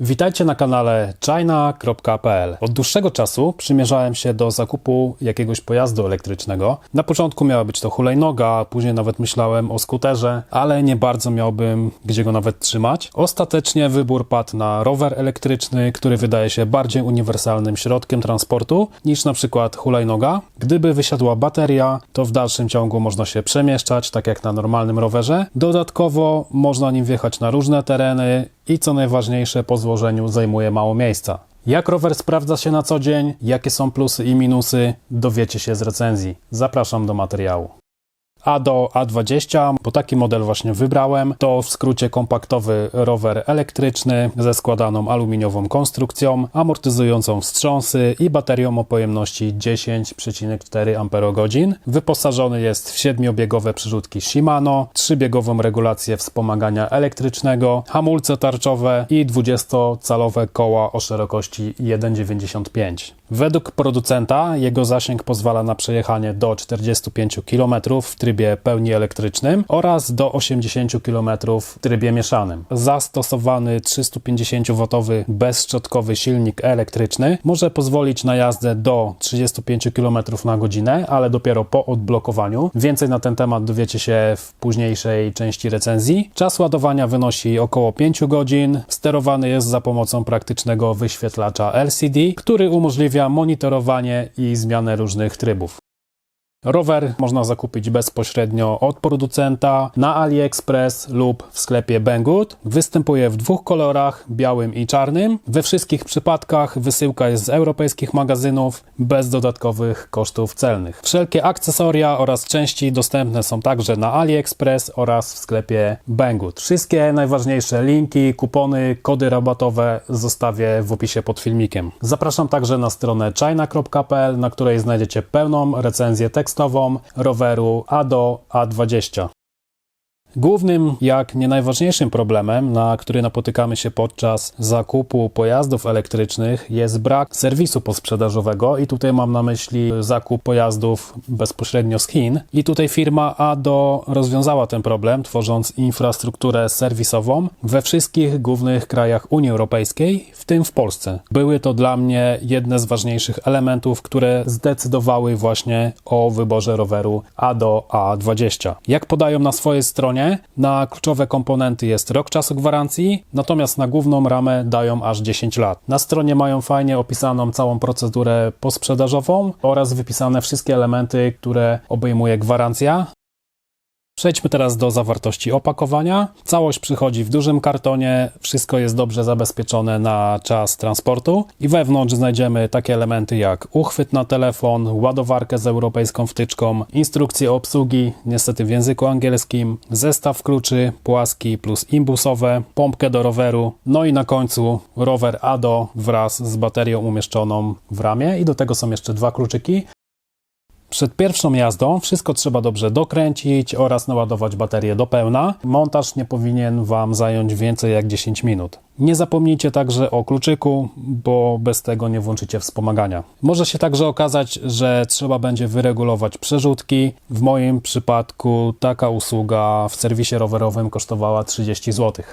Witajcie na kanale china.pl. Od dłuższego czasu przymierzałem się do zakupu jakiegoś pojazdu elektrycznego. Na początku miała być to hulajnoga, później nawet myślałem o skuterze, ale nie bardzo miałbym gdzie go nawet trzymać. Ostatecznie wybór padł na rower elektryczny, który wydaje się bardziej uniwersalnym środkiem transportu niż na przykład hulajnoga. Gdyby wysiadła bateria, to w dalszym ciągu można się przemieszczać tak jak na normalnym rowerze. Dodatkowo można nim wjechać na różne tereny i co najważniejsze po złożeniu zajmuje mało miejsca. Jak rower sprawdza się na co dzień, jakie są plusy i minusy, dowiecie się z recenzji. Zapraszam do materiału. A do A20, bo taki model właśnie wybrałem. To w skrócie kompaktowy rower elektryczny ze składaną aluminiową konstrukcją, amortyzującą wstrząsy i baterią o pojemności 10,4 Ah. Wyposażony jest w siedmiobiegowe przyrzutki Shimano, trzybiegową regulację wspomagania elektrycznego, hamulce tarczowe i 20-calowe koła o szerokości 1,95. Według producenta jego zasięg pozwala na przejechanie do 45 km w trybie pełni elektrycznym oraz do 80 km w trybie mieszanym. Zastosowany 350W bezszczotkowy silnik elektryczny może pozwolić na jazdę do 35 km na godzinę, ale dopiero po odblokowaniu. Więcej na ten temat dowiecie się w późniejszej części recenzji. Czas ładowania wynosi około 5 godzin. Sterowany jest za pomocą praktycznego wyświetlacza LCD, który umożliwia monitorowanie i zmianę różnych trybów. Rower można zakupić bezpośrednio od producenta na AliExpress lub w sklepie Banggood. Występuje w dwóch kolorach, białym i czarnym. We wszystkich przypadkach wysyłka jest z europejskich magazynów bez dodatkowych kosztów celnych. Wszelkie akcesoria oraz części dostępne są także na AliExpress oraz w sklepie Banggood. Wszystkie najważniejsze linki, kupony, kody rabatowe zostawię w opisie pod filmikiem. Zapraszam także na stronę china.pl, na której znajdziecie pełną recenzję tekstową roweru ADO A20. Głównym, jak nie najważniejszym problemem, na który napotykamy się podczas zakupu pojazdów elektrycznych, jest brak serwisu posprzedażowego i tutaj mam na myśli zakup pojazdów bezpośrednio z Chin. I tutaj firma ADO rozwiązała ten problem, tworząc infrastrukturę serwisową we wszystkich głównych krajach Unii Europejskiej, w tym w Polsce. Były to dla mnie jedne z ważniejszych elementów, które zdecydowały właśnie o wyborze roweru ADO A20. Jak podają na swojej stronie, na kluczowe komponenty jest rok czasu gwarancji, natomiast na główną ramę dają aż 10 lat. Na stronie mają fajnie opisaną całą procedurę posprzedażową oraz wypisane wszystkie elementy, które obejmuje gwarancja. Przejdźmy teraz do zawartości opakowania. Całość przychodzi w dużym kartonie, wszystko jest dobrze zabezpieczone na czas transportu i wewnątrz znajdziemy takie elementy jak uchwyt na telefon, ładowarkę z europejską wtyczką, instrukcje obsługi, niestety w języku angielskim, zestaw kluczy płaski plus imbusowe, pompkę do roweru, no i na końcu rower ADO wraz z baterią umieszczoną w ramie i do tego są jeszcze dwa kluczyki. Przed pierwszą jazdą wszystko trzeba dobrze dokręcić oraz naładować baterię do pełna. Montaż nie powinien Wam zająć więcej jak 10 minut. Nie zapomnijcie także o kluczyku, bo bez tego nie włączycie wspomagania. Może się także okazać, że trzeba będzie wyregulować przerzutki. W moim przypadku taka usługa w serwisie rowerowym kosztowała 30 zł.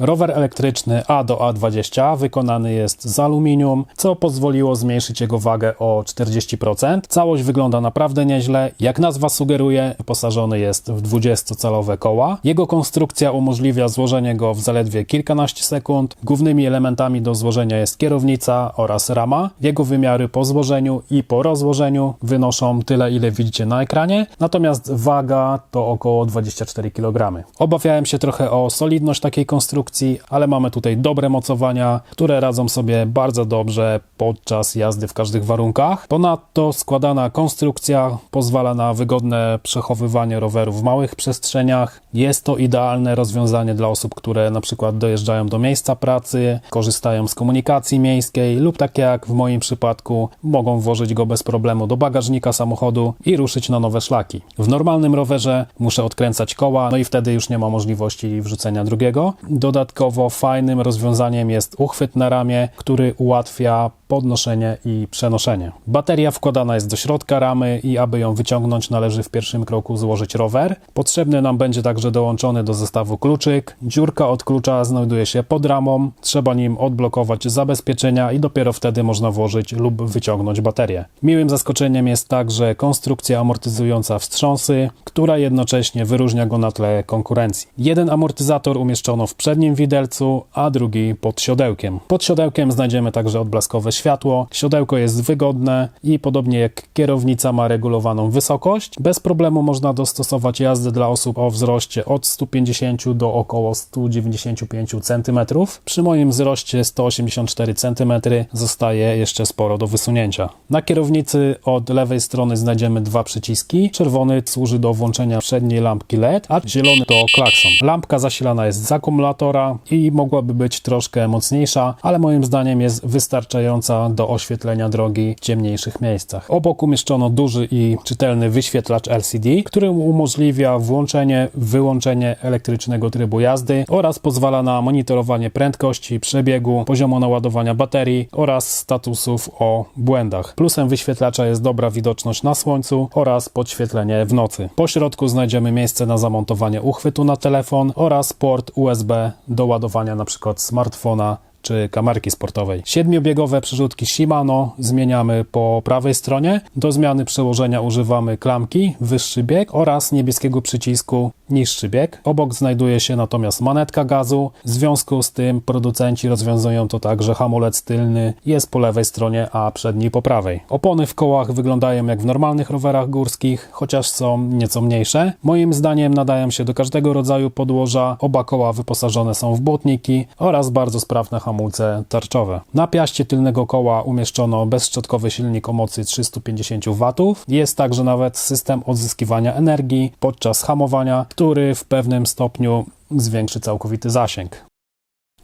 Rower elektryczny A do A20 wykonany jest z aluminium, co pozwoliło zmniejszyć jego wagę o 40%. Całość wygląda naprawdę nieźle. Jak nazwa sugeruje, wyposażony jest w 20-calowe koła. Jego konstrukcja umożliwia złożenie go w zaledwie kilkanaście sekund. Głównymi elementami do złożenia jest kierownica oraz rama. Jego wymiary po złożeniu i po rozłożeniu wynoszą tyle, ile widzicie na ekranie, natomiast waga to około 24 kg. Obawiałem się trochę o solidność takiej konstrukcji, ale mamy tutaj dobre mocowania, które radzą sobie bardzo dobrze podczas jazdy w każdych warunkach. Ponadto składana konstrukcja pozwala na wygodne przechowywanie roweru w małych przestrzeniach. Jest to idealne rozwiązanie dla osób, które na przykład dojeżdżają do miejsca pracy, korzystają z komunikacji miejskiej lub tak jak w moim przypadku mogą włożyć go bez problemu do bagażnika samochodu i ruszyć na nowe szlaki. W normalnym rowerze muszę odkręcać koła, no i wtedy już nie ma możliwości wrzucenia drugiego. Do Dodatkowo fajnym rozwiązaniem jest uchwyt na ramię, który ułatwia podnoszenie i przenoszenie. Bateria wkładana jest do środka ramy i aby ją wyciągnąć należy w pierwszym kroku złożyć rower. Potrzebny nam będzie także dołączony do zestawu kluczyk. Dziurka od klucza znajduje się pod ramą. Trzeba nim odblokować zabezpieczenia i dopiero wtedy można włożyć lub wyciągnąć baterię. Miłym zaskoczeniem jest także konstrukcja amortyzująca wstrząsy, która jednocześnie wyróżnia go na tle konkurencji. Jeden amortyzator umieszczono w przednim widelcu, a drugi pod siodełkiem. Pod siodełkiem znajdziemy także odblaskowe światło. Siodełko jest wygodne i podobnie jak kierownica ma regulowaną wysokość, bez problemu można dostosować jazdę dla osób o wzroście od 150 do około 195 cm. Przy moim wzroście 184 cm zostaje jeszcze sporo do wysunięcia. Na kierownicy od lewej strony znajdziemy dwa przyciski. Czerwony służy do włączenia przedniej lampki LED, a zielony to klakson. Lampka zasilana jest z akumulatora i mogłaby być troszkę mocniejsza, ale moim zdaniem jest wystarczająca do oświetlenia drogi w ciemniejszych miejscach. Obok umieszczono duży i czytelny wyświetlacz LCD, który umożliwia włączenie, wyłączenie elektrycznego trybu jazdy oraz pozwala na monitorowanie prędkości, przebiegu, poziomu naładowania baterii oraz statusów o błędach. Plusem wyświetlacza jest dobra widoczność na słońcu oraz podświetlenie w nocy. Po środku znajdziemy miejsce na zamontowanie uchwytu na telefon oraz port USB do ładowania np. smartfona czy kamerki sportowej. Siedmiobiegowe przerzutki Shimano zmieniamy po prawej stronie. Do zmiany przełożenia używamy klamki wyższy bieg oraz niebieskiego przycisku niższy bieg. Obok znajduje się natomiast manetka gazu. W związku z tym producenci rozwiązują to tak, że hamulec tylny jest po lewej stronie, a przedni po prawej. Opony w kołach wyglądają jak w normalnych rowerach górskich, chociaż są nieco mniejsze. Moim zdaniem nadają się do każdego rodzaju podłoża. Oba koła wyposażone są w błotniki oraz bardzo sprawne hamulce tarczowe. Na piaście tylnego koła umieszczono bezszczotkowy silnik o mocy 350 W. Jest także nawet system odzyskiwania energii podczas hamowania, który w pewnym stopniu zwiększy całkowity zasięg.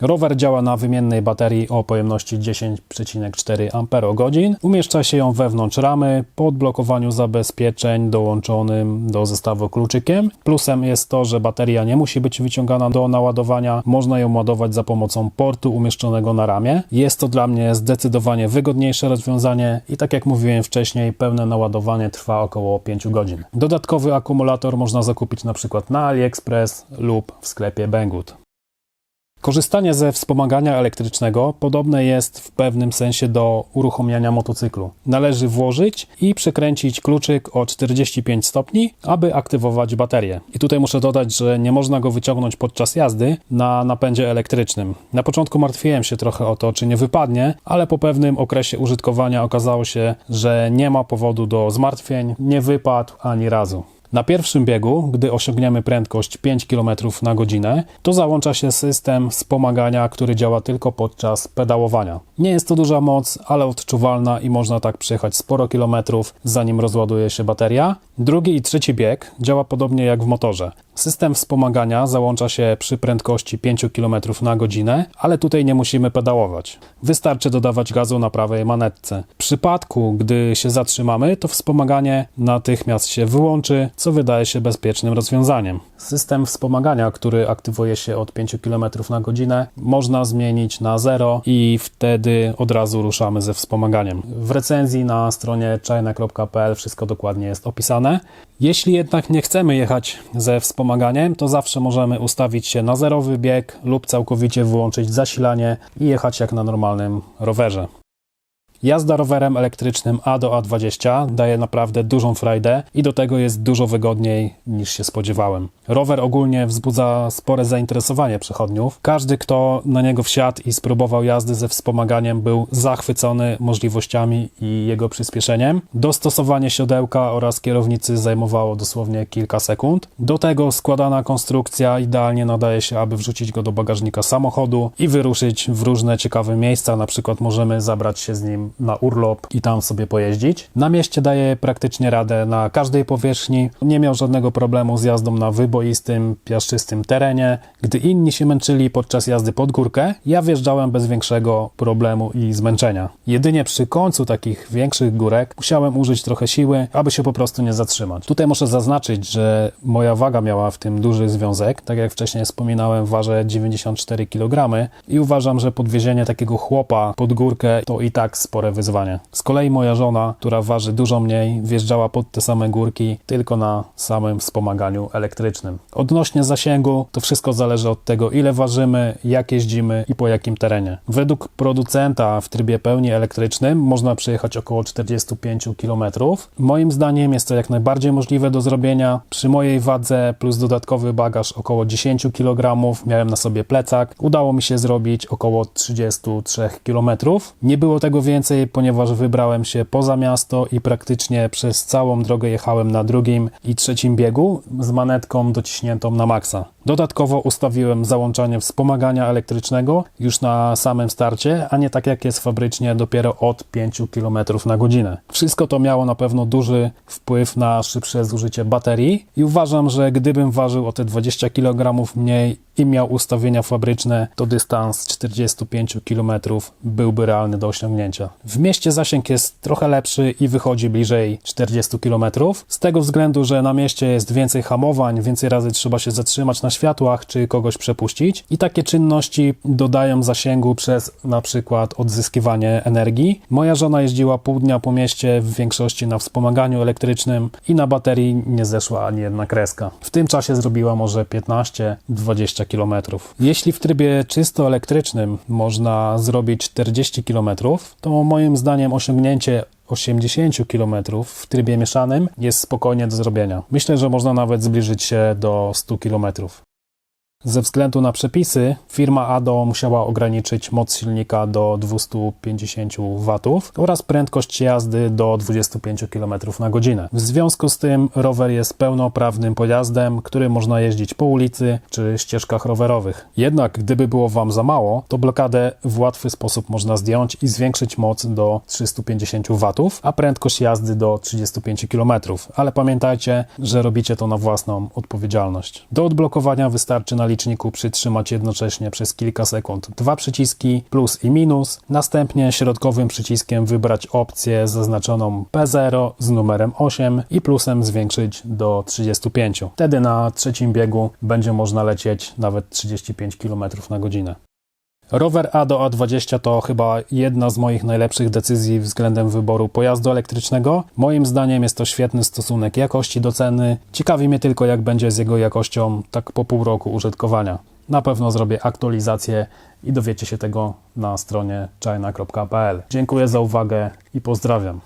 Rower działa na wymiennej baterii o pojemności 10,4 Ah. Umieszcza się ją wewnątrz ramy po odblokowaniu zabezpieczeń dołączonym do zestawu kluczykiem. Plusem jest to, że bateria nie musi być wyciągana do naładowania. Można ją ładować za pomocą portu umieszczonego na ramię. Jest to dla mnie zdecydowanie wygodniejsze rozwiązanie i tak jak mówiłem wcześniej, pełne naładowanie trwa około 5 godzin. Dodatkowy akumulator można zakupić na przykład na AliExpress lub w sklepie Banggood. Korzystanie ze wspomagania elektrycznego podobne jest w pewnym sensie do uruchomienia motocyklu. Należy włożyć i przekręcić kluczyk o 45 stopni, aby aktywować baterię. I tutaj muszę dodać, że nie można go wyciągnąć podczas jazdy na napędzie elektrycznym. Na początku martwiłem się trochę o to, czy nie wypadnie, ale po pewnym okresie użytkowania okazało się, że nie ma powodu do zmartwień, nie wypadł ani razu. Na pierwszym biegu, gdy osiągniemy prędkość 5 km na godzinę, to załącza się system wspomagania, który działa tylko podczas pedałowania. Nie jest to duża moc, ale odczuwalna i można tak przejechać sporo kilometrów, zanim rozładuje się bateria. Drugi i trzeci bieg działa podobnie jak w motorze. System wspomagania załącza się przy prędkości 5 km na godzinę, ale tutaj nie musimy pedałować. Wystarczy dodawać gazu na prawej manetce. W przypadku, gdy się zatrzymamy, to wspomaganie natychmiast się wyłączy, co wydaje się bezpiecznym rozwiązaniem. System wspomagania, który aktywuje się od 5 km na godzinę, można zmienić na 0 i wtedy od razu ruszamy ze wspomaganiem. W recenzji na stronie china.pl wszystko dokładnie jest opisane. Jeśli jednak nie chcemy jechać ze wspomaganiem, to zawsze możemy ustawić się na zerowy bieg lub całkowicie wyłączyć zasilanie i jechać jak na normalnym rowerze. Jazda rowerem elektrycznym A do A20 daje naprawdę dużą frajdę i do tego jest dużo wygodniej niż się spodziewałem. Rower ogólnie wzbudza spore zainteresowanie przechodniów. Każdy, kto na niego wsiadł i spróbował jazdy ze wspomaganiem, był zachwycony możliwościami i jego przyspieszeniem. Dostosowanie siodełka oraz kierownicy zajmowało dosłownie kilka sekund. Do tego składana konstrukcja idealnie nadaje się, aby wrzucić go do bagażnika samochodu i wyruszyć w różne ciekawe miejsca. Na przykład możemy zabrać się z nim na urlop i tam sobie pojeździć. Na mieście daje praktycznie radę na każdej powierzchni. Nie miał żadnego problemu z jazdą na wyboistym, piaszczystym terenie. Gdy inni się męczyli podczas jazdy pod górkę, ja wjeżdżałem bez większego problemu i zmęczenia. Jedynie przy końcu takich większych górek musiałem użyć trochę siły, aby się po prostu nie zatrzymać. Tutaj muszę zaznaczyć, że moja waga miała w tym duży związek. Tak jak wcześniej wspominałem, ważę 94 kg i uważam, że podwiezienie takiego chłopa pod górkę to i tak spore wyzwanie. Z kolei moja żona, która waży dużo mniej, wjeżdżała pod te same górki tylko na samym wspomaganiu elektrycznym. Odnośnie zasięgu, to wszystko zależy od tego, ile ważymy, jak jeździmy i po jakim terenie. Według producenta w trybie pełni elektrycznym można przejechać około 45 km. Moim zdaniem jest to jak najbardziej możliwe do zrobienia. Przy mojej wadze plus dodatkowy bagaż około 10 kg, miałem na sobie plecak, udało mi się zrobić około 33 km. Nie było tego więcej, ponieważ wybrałem się poza miasto i praktycznie przez całą drogę jechałem na drugim i trzecim biegu z manetką dociśniętą na maksa. Dodatkowo ustawiłem załączanie wspomagania elektrycznego już na samym starcie, a nie tak jak jest fabrycznie dopiero od 5 km na godzinę. Wszystko to miało na pewno duży wpływ na szybsze zużycie baterii i uważam, że gdybym ważył o te 20 kg mniej i miał ustawienia fabryczne, to dystans 45 km byłby realny do osiągnięcia. W mieście zasięg jest trochę lepszy i wychodzi bliżej 40 km, z tego względu, że na mieście jest więcej hamowań, więcej razy trzeba się zatrzymać na światłach czy kogoś przepuścić i takie czynności dodają zasięgu przez na przykład odzyskiwanie energii. Moja żona jeździła pół dnia po mieście w większości na wspomaganiu elektrycznym i na baterii nie zeszła ani jedna kreska. W tym czasie zrobiła może 15-20 km. Jeśli w trybie czysto elektrycznym można zrobić 40 km, to moim zdaniem osiągnięcie 80 km w trybie mieszanym jest spokojnie do zrobienia. Myślę, że można nawet zbliżyć się do 100 km. Ze względu na przepisy, firma ADO musiała ograniczyć moc silnika do 250 W oraz prędkość jazdy do 25 km na godzinę. W związku z tym rower jest pełnoprawnym pojazdem, który można jeździć po ulicy czy ścieżkach rowerowych. Jednak gdyby było Wam za mało, to blokadę w łatwy sposób można zdjąć i zwiększyć moc do 350 W, a prędkość jazdy do 35 km. Ale pamiętajcie, że robicie to na własną odpowiedzialność. Do odblokowania wystarczy na liczniku przytrzymać jednocześnie przez kilka sekund dwa przyciski plus i minus. Następnie środkowym przyciskiem wybrać opcję zaznaczoną P0 z numerem 8 i plusem zwiększyć do 35. Wtedy na trzecim biegu będzie można lecieć nawet 35 km na godzinę. Rower A do A20 to chyba jedna z moich najlepszych decyzji względem wyboru pojazdu elektrycznego. Moim zdaniem jest to świetny stosunek jakości do ceny. Ciekawi mnie tylko, jak będzie z jego jakością tak po pół roku użytkowania. Na pewno zrobię aktualizację i dowiecie się tego na stronie china.pl. Dziękuję za uwagę i pozdrawiam.